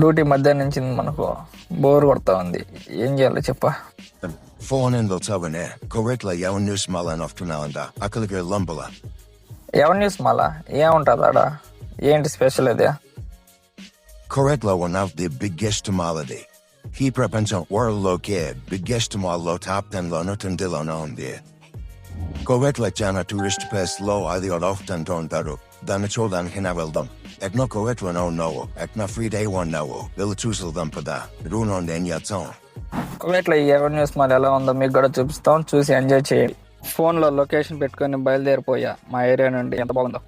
Duty మధ్యాహ్నం నుంచి మనకు బోర్ కొడతా ఉంది ఏం చేయాలో చెప్పా taverne, correctly, yaw news malan of Tunalanda, Akaligar Lumbala. ఎవరి న్యూస్ మళ్ళా ఏముంటుంది ఆడ ఏంటి స్పెషల్ అదే Correctly, one of the biggest malady. He prepension world lo kid, biggest mal lo top ten lo notan dilon on there. Correctly, jana tourist pass low, I the often don't daru. Dan a etna free day one no, bill choosel them for that. Run కువైట్లో ఈ ఎవరి news ఎలా ఉందో మీకు కూడా చూపిస్తాం చూసి enjoy చేయండి ఫోన్లో లొకేషన్ పెట్టుకొని బయలుదేరిపోయా మా ఏరియా నుండి ఎంత బాగుందో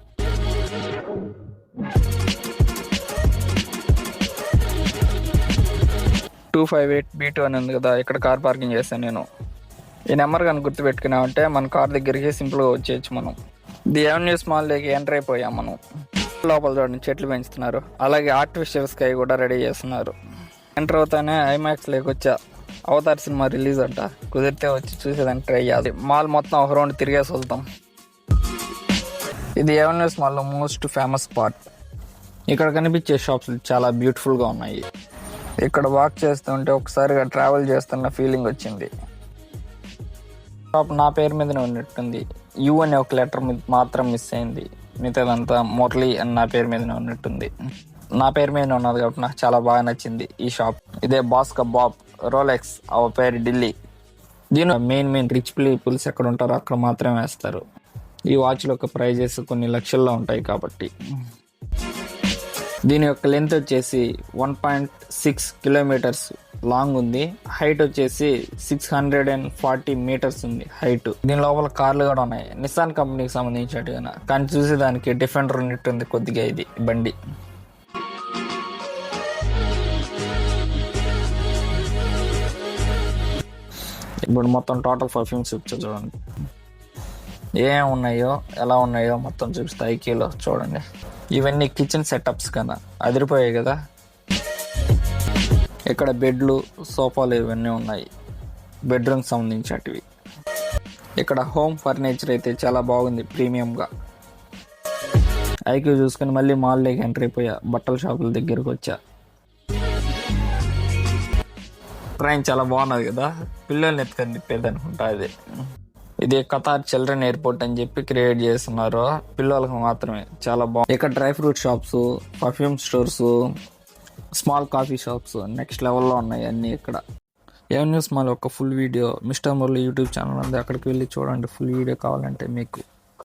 two five eight B two అని ఉంది కదా. ఇక్కడ కార్ పార్కింగ్ చేశాను నేను. ఈ నెంబర్ కానీ గుర్తు పెట్టుకున్నామంటే మన కార్ దగ్గరికి సింపుల్గా వచ్చేయచ్చు మనం. ది ఎవెన్యూ స్మాల్ దగ్గర ఎంటర్ అయిపోయాం మనం. లోపల చూడండి చెట్లు పెంచుతున్నారు. అలాగే ఆర్టిఫిషియల్ స్కై కూడా రెడీ చేస్తున్నారు. ఎంటర్ అవుతానే ఐమాక్స్ లేకొచ్చా వచ్చా. అవతార్ సినిమా రిలీజ్ అంట. కుదిరితే వచ్చి చూసేదానికి ట్రై చేయాలి. మాల్ మొత్తం ఒక రౌండ్ తిరిగేసి వెళ్తాం. ఇది ఎవెన్యూస్ మాల్లో మోస్ట్ ఫేమస్ స్పాట్ ఇక్కడ కనిపించే షాప్స్ చాలా బ్యూటిఫుల్గా ఉన్నాయి. ఇక్కడ వాక్ చేస్తుంటే ఒకసారిగా ట్రావెల్ చేస్తున్న ఫీలింగ్ వచ్చింది. షాప్ నా పేరు మీదనే ఉన్నట్టుంది. యు అనే ఒక లెటర్ మాత్రం మిస్ అయింది. మిగతాదంతా మురళి అని నా పేరు మీదనే ఉన్నట్టుంది. నా పేరు మీద ఉన్నది కాబట్టి నాకు చాలా బాగా నచ్చింది ఈ షాప్. ఇదే బాస్క బాబ్ రోలెక్స్ ఆ పేరు ఢిల్లీ. దీని మెయిన్ మెయిన్ రిచ్ పీపుల్స్ ఎక్కడ ఉంటారో అక్కడ మాత్రమే వేస్తారు. ఈ వాచ్ల యొక్క ప్రైజెస్ కొన్ని లక్షల్లో ఉంటాయి కాబట్టి. దీని యొక్క లెంత్ వచ్చేసి one point six kilometres long ఉంది. హైట్ వచ్చేసి six hundred and forty metres ఉంది హైట్ దీని లోపల కార్లు కూడా ఉన్నాయి. నిసాన్ కంపెనీకి సంబంధించినట్టుగా కానీ చూసేదానికి డిఫెండర్ ఉన్నట్టుంది కొద్దిగా ఇది బండి. ఇప్పుడు మొత్తం టోటల్ పర్ఫ్యూమ్స్ చూపించు చూడండి. ఏం ఉన్నాయో ఎలా ఉన్నాయో మొత్తం చూపిస్తే ఐక్యూలో చూడండి. ఇవన్నీ కిచెన్ సెటప్స్ కదా అదిరిపోయాయి కదా. ఇక్కడ బెడ్లు సోఫాలు ఇవన్నీ ఉన్నాయి. బెడ్రూమ్కి సంబంధించినటివి. ఇక్కడ హోమ్ ఫర్నిచర్ అయితే చాలా బాగుంది ప్రీమియంగా. ఐక్యూ చూసుకుని మళ్ళీ మాల్లోకి ఎంటర్ అయిపోయా బట్టల షాపుల దగ్గరకు వచ్చా. ట్రైన్ చాలా బాగున్నది కదా పిల్లల్ని ఎత్తుకొని తిప్పేది అనుకుంటా ఇది ఇది కతార్ చిల్డ్రన్ ఎయిర్పోర్ట్ అని చెప్పి క్రియేట్ చేస్తున్నారు పిల్లలకు మాత్రమే. చాలా బాగుంది ఇక్కడ dry fruit shops perfume stores small coffee shops next లెవెల్లో ఉన్నాయి అన్నీ ఇక్కడ. ఏవన్యూ స్మాల్ ఒక full video mister Murali YouTube channel ఉంది అక్కడికి వెళ్ళి చూడండి ఫుల్ వీడియో కావాలంటే మీకు.